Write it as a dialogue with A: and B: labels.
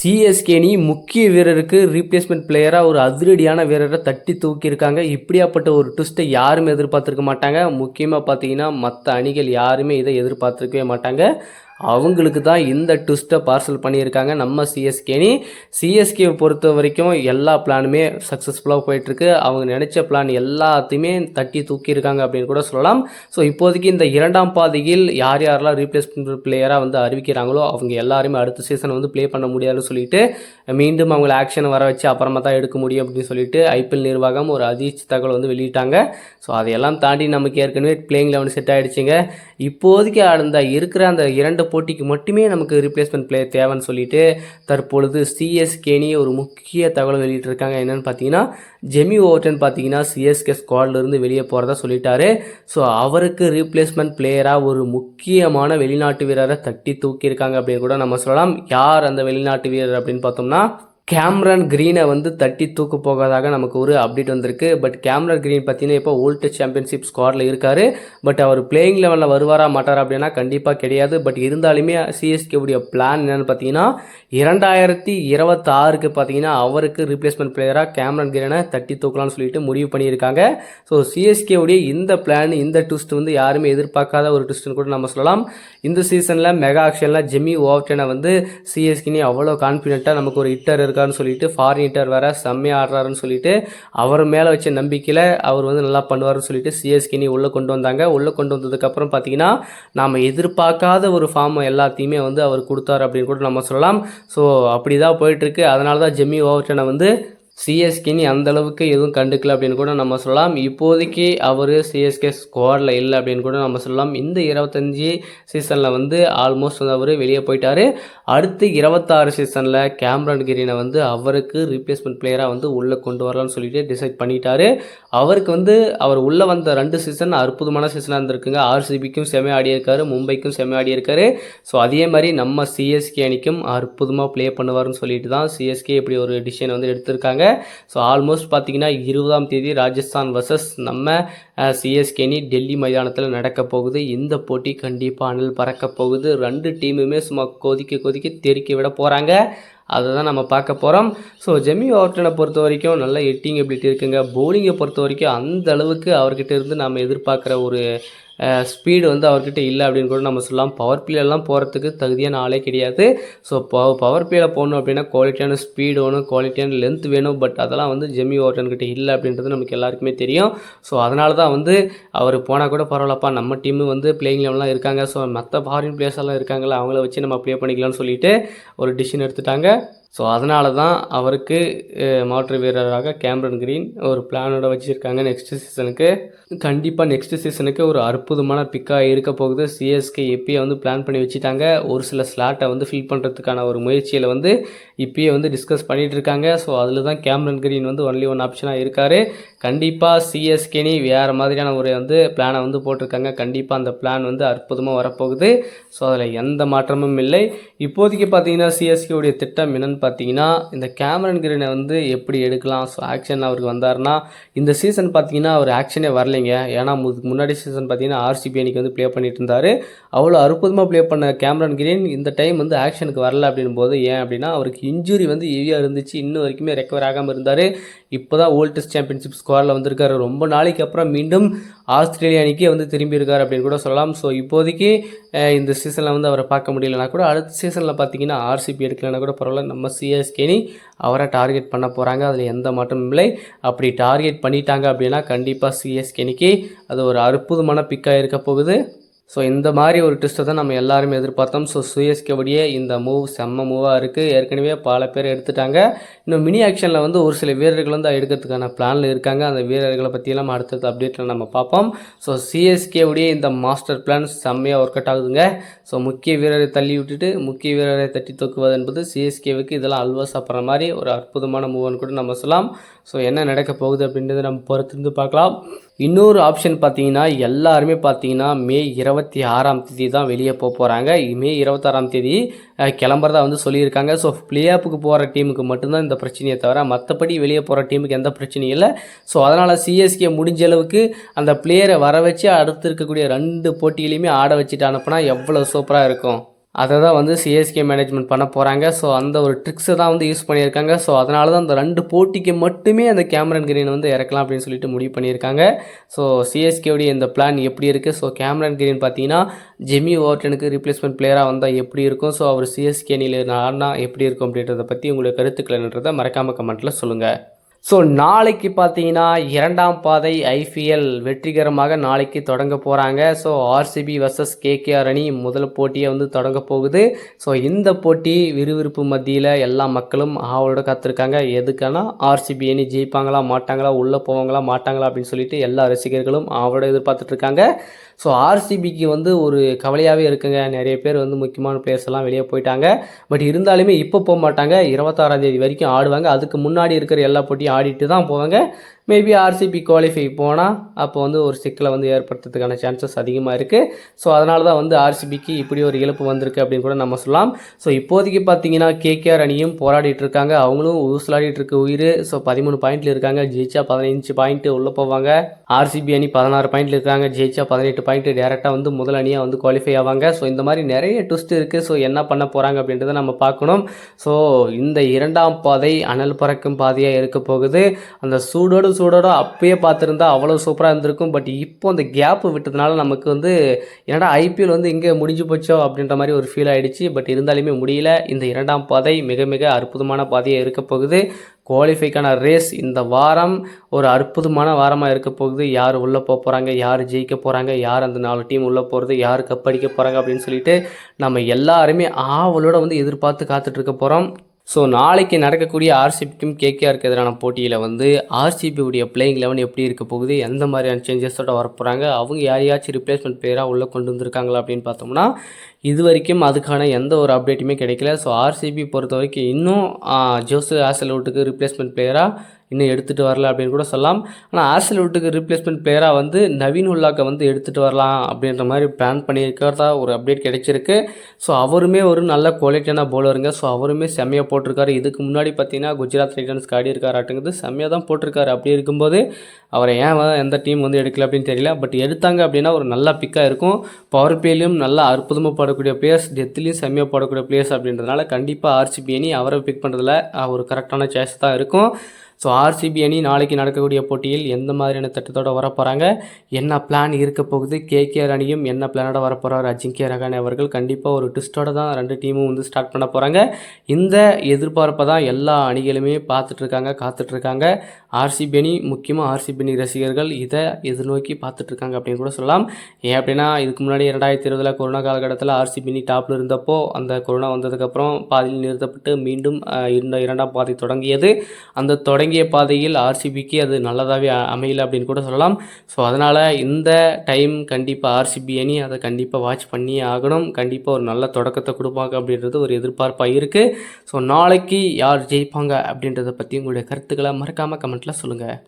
A: சிஎஸ்கேனி முக்கிய வீரருக்கு ரீப்ளேஸ்மெண்ட் பிளேயராக ஒரு அதிரடியான வீரரை தட்டி தூக்கியிருக்காங்க. இப்படியாப்பட்ட ஒரு ட்விஸ்ட்டை யாருமே எதிர்பார்த்துருக்க மாட்டாங்க. முக்கியமாக பார்த்தீங்கன்னா மற்ற அணிகள் யாருமே இதை எதிர்பார்த்துருக்கவே மாட்டாங்க. அவங்களுக்கு தான் இந்த ட்விஸ்ட்டை பார்சல் பண்ணியிருக்காங்க. நம்ம சிஎஸ்கேனி சிஎஸ்கே பொறுத்த வரைக்கும் எல்லா பிளானுமே சக்ஸஸ்ஃபுல்லாக போயிட்டுருக்கு. அவங்க நினச்ச பிளான் எல்லாத்தையுமே தட்டி தூக்கியிருக்காங்க அப்படின்னு கூட சொல்லலாம். ஸோ இப்போதைக்கு இந்த இரண்டாம் பாதையில் யார் யாரெல்லாம் ரீப்ளேஸ்மெண்ட் பிளேயராக வந்து அறிவிக்கிறாங்களோ அவங்க எல்லாருமே அடுத்த சீசன் வந்து ப்ளே பண்ண முடியாதுன்னு சொல்லிட்டு மீண்டும் அவங்கள ஆக்ஷன் வர வச்சு அப்புறமா தான் எடுக்க முடியும் அப்படின்னு சொல்லிட்டு ஐபிஎல் நிர்வாகம் ஒரு அதிர்ச்சி தகவல் வந்து வெளியிட்டாங்க. ஸோ அதையெல்லாம் தாண்டி நமக்கு ஏற்கனவே பிளேயிங் லெவன் செட் ஆகிடுச்சிங்க இப்போதைக்கு அந்த இருக்கிற அந்த இரண்டு போட்டிக்கு மட்டுமே நமக்கு ரீப்ளேஸ்மெண்ட் பிளேயர் தேவைன்னு சொல்லிட்டு தற்பொழுது சிஎஸ்கேனி ஒரு முக்கிய தகவல் வெளியிட்டிருக்காங்க. என்னென்னு பார்த்தீங்கன்னா ஜெமி ஓவர்டன் பார்த்தீங்கன்னா சிஎஸ்கே ஸ்குவாட்லேருந்து வெளியே போகிறதா சொல்லிட்டாரு. ஸோ அவருக்கு ரீப்ளேஸ்மெண்ட் பிளேயராக ஒரு முக்கியமான வெளிநாட்டு வீரரை தட்டி தூக்கியிருக்காங்க அப்படின்னு கூட நம்ம சொல்லலாம். யார் அந்த வெளிநாட்டு வீரர் அப்படின்னு பார்த்தோம்னா கேம்ரன் க்ரீனை வந்து தட்டி தூக்கு போகாதாக நமக்கு ஒரு அப்டேட் வந்திருக்கு. பட் கேம்ரன் க்ரீன் பார்த்தீங்கன்னா இப்போ வேர்ல்டு சாம்பியன்ஷிப் ஸ்குவாடில் இருக்கார். பட் அவர் பிளேயிங் லெவலில் வருவாரா மாட்டாரா அப்படின்னா கண்டிப்பாக கிடையாது. பட் இருந்தாலுமே சிஎஸ்கே உடைய பிளான் என்னென்னு பார்த்தீங்கன்னா இரண்டாயிரத்தி இருபத்தாறுக்கு பார்த்தீங்கன்னா அவருக்கு ரீப்ளேஸ்மெண்ட் பிளேயராக கேம்ரன் க்ரீனை தட்டி தூக்கலாம்னு சொல்லிட்டு முடிவு பண்ணியிருக்காங்க. ஸோ சிஎஸ்கே உடைய இந்த பிளான் இந்த ட்விஸ்ட் வந்து யாருமே எதிர்பார்க்காத ஒரு ட்விஸ்ட்னு கூட நம்ம சொல்லலாம். இந்த சீசனில் மெகா ஆக்ஷனில் ஜெமி ஓவர்டனை வந்து சிஎஸ்கேனே அவ்வளோ கான்ஃபிடென்ட்டாக நமக்கு ஒரு ஹிட்டர் இருக்காருன்னு சொல்லிட்டு ஃபாரின் வேற செம்மையாக ஆடுறாருன்னு சொல்லிட்டு அவர் மேலே வச்ச நம்பிக்கையில் அவர் வந்து நல்லா பண்ணுவார்னு சொல்லிட்டு சிஎஸ்கேனி உள்ளே கொண்டு வந்தாங்க. உள்ளே கொண்டு வந்ததுக்கப்புறம் பார்த்தீங்கன்னா நாம் எதிர்பார்க்காத ஒரு ஃபார்ம் எல்லாத்தையுமே வந்து அவர் கொடுத்தாரு அப்படின்னு கூட நம்ம சொல்லலாம். ஸோ அப்படி தான் போயிட்டுருக்கு. அதனால தான் ஜெம்மி ஓவர்டனை வந்து சிஎஸ்கேனி அந்தளவுக்கு எதுவும் கண்டுக்கல அப்படின்னு கூட நம்ம சொல்லலாம். இப்போதைக்கு அவர் சிஎஸ்கே ஸ்குவாடில் இல்லை அப்படின்னு கூட நம்ம சொல்லலாம். இந்த இருபத்தஞ்சி சீசனில் வந்து ஆல்மோஸ்ட் வந்து அவர் வெளியே போயிட்டார். அடுத்து இருபத்தாறு சீசனில் கேம்ரான் கிரீனை வந்து அவருக்கு ரீப்ளேஸ்மெண்ட் பிளேயராக வந்து உள்ளே கொண்டு வரலாம்னு சொல்லிட்டு டிசைட் பண்ணிட்டாரு. அவருக்கு வந்து அவர் உள்ளே வந்த ரெண்டு சீசன் அற்புதமான சீசனாக இருந்திருக்குங்க. ஆர்சிபிக்கும் செம ஆடியிருக்காரு மும்பைக்கும் செம ஆடியிருக்காரு ஸோ அதே மாதிரி நம்ம சிஎஸ்கே அணிக்கும் அற்புதமாக ப்ளே பண்ணுவார்னு சொல்லிட்டு தான் சிஎஸ்கே இப்படி ஒரு டிசிஷன் வந்து எடுத்திருக்காங்க. ஸோ ஆல்மோஸ்ட் பார்த்தீங்கன்னா இருபதாம் தேதி ராஜஸ்தான் வர்சஸ் நம்ம சிஎஸ்கேனி டெல்லி மைதானத்தில் நடக்க போகுது. இந்த போட்டி கண்டிப்பாக அனல் பறக்க போகுது. ரெண்டு டீமுமே சும்மா கொதிக்க கொதிக்க தெறிக்க விட போகிறாங்க அதை தான் நம்ம பார்க்க போகிறோம் ஸோ ஜெமி ஓர்டனை பொறுத்த வரைக்கும் நல்ல எட்டிங் எபிலிட்டி இருக்குங்க. பவுலிங்கை பொறுத்த வரைக்கும் அந்த அளவுக்கு அவர்கிட்ட இருந்து நம்ம எதிர்பார்க்குற ஒரு ஸ்பீடு வந்து அவர்கிட்ட இல்லை அப்படின்னு கூட நம்ம சொல்லலாம். பவர் பிளேலாம் போகிறதுக்கு தகுதியான ஆளே கிடையாது. ஸோ பவ பவர் பிளேயில் போகணும் அப்படின்னா குவாலிட்டியான ஸ்பீடு வேணும் குவாலிட்டியான லென்த் வேணும். பட் அதெல்லாம் வந்து ஜெமி ஓர்டன்கிட்ட இல்லை அப்படின்றது நமக்கு எல்லாருக்குமே தெரியும். ஸோ அதனால தான் வந்து அவர் போனால் கூட பரவாயில்லப்பா நம்ம டீமு வந்து பிளேயிங் லெவலாம் இருக்காங்க. ஸோ மற்ற ஃபாரின் பிளேயர்ஸ் எல்லாம் இருக்காங்களா அவங்கள வச்சு நம்ம ப்ளே பண்ணிக்கலாம்னு சொல்லிட்டு ஒரு டிசிஷன் எடுத்துட்டாங்க. ஸோ அதனால தான் அவருக்கு மாற்று வீரராக கேம்ரன் கிரீன் ஒரு பிளானோட வச்சுருக்காங்க நெக்ஸ்ட் சீசனுக்கு கண்டிப்பாக நெக்ஸ்ட் சீசனுக்கு ஒரு அற்புதமான பிக்காக இருக்க போகுது. சிஎஸ்கே இப்பயே வந்து பிளான் பண்ணி வச்சுட்டாங்க. ஒரு சில ஸ்லாட்டை வந்து ஃபில் பண்ணுறதுக்கான ஒரு முயற்சியில் வந்து இப்பயே வந்து டிஸ்கஸ் பண்ணிகிட்டு இருக்காங்க. ஸோ அதில் தான் கேம்ரன் கிரீன் வந்து ஒன்லி ஒன் ஆப்ஷனாக இருக்கார். கண்டிப்பாக சிஎஸ்கேனி வேறு மாதிரியான ஒரு வந்து பிளானை வந்து போட்டிருக்காங்க. கண்டிப்பாக அந்த பிளான் வந்து அற்புதமாக வரப்போகுது. ஸோ அதில் எந்த மாற்றமும் இல்லை. இப்போதைக்கு பார்த்தீங்கன்னா சிஎஸ்கே உடைய திட்டம் என்னென்னு பார்த்தீங்கன்னா இந்த கேமரன் கிரீனை வந்து எப்படி எடுக்கலாம்? ஸோ ஆக்ஷன் அவருக்கு வந்தாருன்னா இந்த சீசன் பார்த்தீங்கன்னா அவர் ஆக்ஷனே வரலைங்க. ஏன்னா மு- முன்னாடி சீசன் பார்த்தீங்கன்னா ஆர்சிபி அன்னைக்கு வந்து ப்ளே பண்ணிட்டு இருந்தார். அவ்வளோ அற்புதமாக ப்ளே பண்ண கேமரன் கிரீன் இந்த டைம் வந்து ஆக்ஷனுக்கு வரல அப்படின் போது ஏன் அப்படின்னா அவருக்கு இன்ஜுரி வந்து ஹெவியாக இருந்துச்சு. இன்னும் வரைக்குமே ரெக்கவர் ஆகாமல் இருந்தார். இப்போ தான் வேர்ல்டு டெஸ்ட் சாம்பியன்ஷிப் ஸ்குவாடில் வந்திருக்காரு. ரொம்ப நாளைக்கு அப்புறம் மீண்டும் ஆஸ்திரேலிய அணிக்கே வந்து திரும்பி இருக்கார் அப்படின்னு கூட சொல்லலாம். ஸோ இப்போதைக்கு இந்த சீசனில் வந்து அவரை பார்க்க முடியலனா கூட அடுத்த சீசனில் பார்த்தீங்கன்னா ஆர்சிபி எடுக்கலைன்னா கூட பரவாயில்ல. நம்ம சிஎஸ்கேனி அவரை டார்கெட் பண்ண போகிறாங்க அதில் எந்த மாற்றமும் இல்லை. அப்படி டார்கெட் பண்ணிட்டாங்க அப்படின்னா கண்டிப்பாக சிஎஸ்கேனிக்கு அது ஒரு அற்புதமான பிக்காக இருக்க போகுது. ஸோ இந்த மாதிரி ஒரு ட்விஸ்ட்டை தான் நம்ம எல்லாருமே எதிர்பார்த்தோம். ஸோ சுயஸ்கேவுடைய இந்த மூவ் செம்ம மூவாக இருக்குது ஏற்கனவே பல பேர் எடுத்துட்டாங்க. இன்னும் மினி ஆக்ஷனில் வந்து ஒரு சில வீரர்கள் வந்து எடுக்கிறதுக்கான பிளானில் இருக்காங்க. அந்த வீரர்களை பற்றியெல்லாம் அடுத்தது அப்டேட்டில் நம்ம பார்ப்போம். ஸோ சிஎஸ்கேவுடைய இந்த மாஸ்டர் பிளான் செம்மையாக ஒர்க் அவுட் ஆகுதுங்க. ஸோ முக்கிய வீரரை தள்ளி விட்டுட்டு முக்கிய வீரரை தட்டி தூக்குவது என்பது சிஎஸ்கேவுக்கு இதெல்லாம் அல்வா சாப்பிட்ற மாதிரி ஒரு அற்புதமான மூவ்னு கூட நம்ம சொல்லலாம். ஸோ என்ன நடக்க போகுது அப்படின்றத நம்ம பொறுத்திருந்து பார்க்கலாம். இன்னொரு ஆப்ஷன் பார்த்தீங்கன்னா எல்லாருமே பார்த்தீங்கன்னா மே இருபத்தி ஆறாம் தேதி தான் வெளியே போக போகிறாங்க மே இருபத்தாறாம் தேதி கிளம்புறதா வந்து சொல்லியிருக்காங்க. ஸோ பிளே ஆப்புக்கு போகிற டீமுக்கு மட்டும்தான் இந்த பிரச்சனையை தவிர மற்றபடி வெளியே போகிற டீமுக்கு எந்த பிரச்சனையும் இல்லை. ஸோ அதனால் சிஎஸ்கே முடிஞ்ச அளவுக்கு அந்த பிளேயரை வர வச்சு அடுத்து இருக்கக்கூடிய ரெண்டு போட்டியிலையுமே ஆட வச்சுட்டு அனுப்புனா எவ்வளோ சூப்பராக இருக்கும்? அதை தான் வந்து சிஎஸ்கே மேனேஜ்மெண்ட் பண்ண போகிறாங்க ஸோ அந்த ஒரு ட்ரிக்ஸை தான் வந்து யூஸ் பண்ணியிருக்காங்க. ஸோ அதனால தான் அந்த ரெண்டு போட்டிக்கு மட்டுமே அந்த கேமரன் கிரீன் வந்து இறக்கலாம் அப்படின்னு சொல்லிட்டு முடிவு பண்ணியிருக்காங்க. ஸோ சிஎஸ்கேவுடைய இந்த பிளான் எப்படி இருக்குது ஸோ கேமரன் கிரீன் பார்த்தீங்கன்னா ஜெமி ஓர்டனுக்கு ரீப்ளேஸ்மெண்ட் பிளேயராக வந்தால் எப்படி இருக்கும்? ஸோ அவர் சிஎஸ்கே அணியில் ஆடினா எப்படி இருக்கும் அப்படின்றத பற்றி உங்களுடைய கருத்துக்கள் என்னன்றதை மறக்காமல் கமெண்ட்டில் சொல்லுங்கள் ஸோ நாளைக்கு பார்த்தீங்கன்னா இரண்டாம் பாதை ஐபிஎல் வெற்றிகரமாக நாளைக்கு தொடங்க போகிறாங்க ஸோ ஆர்சிபி வர்சஸ் கேகேஆர் அணி முதல் போட்டியை வந்து தொடங்க போகுது. ஸோ இந்த போட்டி விறுவிறுப்பு மத்தியில் எல்லா மக்களும் ஆவலோட காத்திருக்காங்க. எதுக்கானா ஆர்சிபி அணி ஜெயிப்பாங்களா மாட்டாங்களா உள்ளே போவாங்களா மாட்டாங்களா அப்படின்னு சொல்லிட்டு எல்லா ரசிகர்களும் ஆவலோட எதிர்பார்த்துட்ருக்காங்க ஸோ ஆர்சிபிக்கு வந்து ஒரு கவலையாகவே இருக்குங்க. நிறைய பேர் வந்து முக்கியமான பிளேயர்ஸ் எல்லாம் வெளியே போயிட்டாங்க. பட் இருந்தாலுமே இப்போ போக மாட்டாங்க. இருபத்தாறாம் தேதி வரைக்கும் ஆடுவாங்க. அதுக்கு முன்னாடி இருக்கிற எல்லா போட்டியும் ஆடிட்டு தான் போவாங்க. மேபி ஆர்சிபி குவாலிஃபை போனால் அப்போ வந்து ஒரு சிக்கலை வந்து ஏற்படுத்துறதுக்கான சான்சஸ் அதிகமாக இருக்குது ஸோ அதனால தான் வந்து ஆர்சிபிக்கு இப்படி ஒரு இழப்பு வந்திருக்கு அப்படின்னு கூட நம்ம சொல்லலாம். ஸோ இப்போதைக்கு பார்த்தீங்கன்னா கேகேஆர் அணியும் போராடிட்டு இருக்காங்க. அவங்களும் ஊசலாடிட்டு இருக்க உயிர். ஸோ பதிமூணு பாயிண்ட்ல இருக்காங்க. ஜெயிச்சா பதினஞ்சு பாயிண்ட் உள்ளே போவாங்க. ஆர்சிபி அணி பதினாறு பாயிண்ட்ல இருக்காங்க. ஜெயிச்சா பதினெட்டு பாயிண்ட் டேரெக்டாக வந்து முதல் அணியாக வந்து குவாலிஃபை ஆவாங்க. ஸோ இந்த மாதிரி நிறைய ட்விஸ்ட் இருக்குது ஸோ என்ன பண்ண போகிறாங்க அப்படின்றத நம்ம பார்க்கணும். ஸோ இந்த இரண்டாம் பாதை அனல் பறக்கும் பாதையாக இருக்க போகுது. அந்த சூடோடு சூடோட அப்பயே பார்த்துருந்தா அவ்வளோ சூப்பராக இருந்திருக்கும். பட் இப்போ அந்த கேப் விட்டதுனால நமக்கு வந்து என்னடா ஐபிஎல் வந்து இங்கே முடிஞ்சு போச்சோ அப்படின்ற மாதிரி ஒரு ஃபீல் ஆகிடுச்சு பட் இருந்தாலுமே முடியல. இந்த இரண்டாம் பாதை மிக மிக அற்புதமான பாதையாக இருக்க போகுது. குவாலிஃபைக்கான ரேஸ் இந்த வாரம் ஒரு அற்புதமான வாரமாக இருக்க போகுது. யார் உள்ளே போக போகிறாங்க யார் ஜெயிக்க போகிறாங்க யார் அந்த நாலு டீம் உள்ளே போகிறது யார் கப்படிக்க போகிறாங்க அப்படின்னு சொல்லிட்டு நம்ம எல்லாருமே ஆவலோட வந்து எதிர்பார்த்து காத்துட்ருக்க போகிறோம் ஸோ நாளைக்கு நடக்கக்கூடிய ஆர்சிபிக்கும் கேகேஆருக்கு எதிரான போட்டியில் வந்து ஆர்சிபியுடைய பிளேயிங் லெவன் எப்படி இருக்க போகுது எந்த மாதிரியான சேஞ்சஸோட வரப்போகிறாங்க அவங்க யாரையாச்சும் ரிப்ளேஸ்மெண்ட் பிளேயராக உள்ளே கொண்டு வந்திருக்காங்களா அப்படின்னு பார்த்தோம்னா இது வரைக்கும் அதுக்கான எந்த ஒரு அப்டேட்டுமே கிடைக்கல. ஸோ ஆர்சிபி பொறுத்த வரைக்கும் இன்னும் ஜோசு ஆசல்வுட்டுக்கு ரிப்ளேஸ்மெண்ட் பிளேயராக இன்னும் எடுத்துகிட்டு வரல அப்படின்னு கூட சொல்லலாம். ஆனால் ஆர்சல்வுட்டுக்கு ரீப்ளேஸ்மெண்ட் பிளேயராக வந்து நவீன் உல்லாக்கை வந்து எடுத்துகிட்டு வரலாம் அப்படின்ற மாதிரி பிளான் பண்ணியிருக்கிறதா ஒரு அப்டேட் கிடைச்சிருக்கு. ஸோ அவருமே ஒரு நல்ல குவாலிட்டியான பவுலருங்க ஸோ அவருமே செம்மையாக போட்டிருக்காரு. இதுக்கு முன்னாடி பார்த்தீங்கன்னா குஜராத் டைட்டன்ஸ்க்கு ஆடி இருக்காராட்டுங்கிறது செம்மையாக தான் போட்டிருக்காரு. அப்படி இருக்கும்போது அவரை ஏன் எந்த டீம் வந்து எடுக்கல அப்படின்னு தெரியல. பட் எடுத்தாங்க அப்படின்னா ஒரு நல்ல பிக்காக இருக்கும். பவர் பிளேலையும் நல்லா அற்புதமாக போடக்கூடிய பிளேயர்ஸ் டெத்துலேயும் செம்மையாக போடக்கூடிய பிளேயர்ஸ் அப்படின்றதுனால கண்டிப்பாக ஆர்சிபி அணி அவரை பிக் பண்ணுறதுல ஒரு கரெக்டான சாய்ஸ் தான் இருக்கும். ஸோ ஆர்சிபி அணி நாளைக்கு நடக்கக்கூடிய போட்டியில் எந்த மாதிரியான திட்டத்தோடு வரப்போகிறாங்க என்ன பிளான் இருக்க போகுது? கேகேஆர் அணியும் என்ன பிளானோட வரப்போகிறார் அஜிங்கிய ரகானே அவர்கள் கண்டிப்பாக ஒரு ட்விஸ்ட்டோட தான் ரெண்டு டீமும் வந்து ஸ்டார்ட் பண்ண போகிறாங்க இந்த எதிர்பார்ப்பை தான் எல்லா அணிகளுமே பார்த்துட்ருக்காங்க காத்துட்ருக்காங்க. ஆர்சிபி அணி முக்கியமாக ஆர்சிபி அணி ரசிகர்கள் இதை எதிர்நோக்கி பார்த்துட்ருக்காங்க அப்படின்னு கூட சொல்லலாம். ஏன் அப்படின்னா இதுக்கு முன்னாடி ரெண்டாயிரத்தி இருபதில் கொரோனா காலகட்டத்தில் ஆர்சிபி அணி டாப்பில் இருந்தப்போ அந்த கொரோனா வந்ததுக்கப்புறம் பாதியில் நிறுத்தப்பட்டு மீண்டும் இருந்த இரண்டாம் பாதை தொடங்கியது. அந்த தொடங்கி தொடங்கிய பாதையில் ஆர்சிபிக்கு அது நல்லதாகவே அமையல அப்படின்னு கூட சொல்லலாம். ஸோ அதனால் இந்த டைம் கண்டிப்பாக ஆர்சிபி அணி அதை கண்டிப்பாக வாட்ச் பண்ணியே ஆகணும். கண்டிப்பாக ஒரு நல்ல தொடக்கத்தை கொடுப்பாங்க அப்படின்றது ஒரு எதிர்பார்ப்பாக இருக்குது ஸோ நாளைக்கு யார் ஜெயிப்பாங்க அப்படின்றத பற்றி உங்களுடைய கருத்துக்களை மறக்காமல் கமெண்ட்டில் சொல்லுங்கள்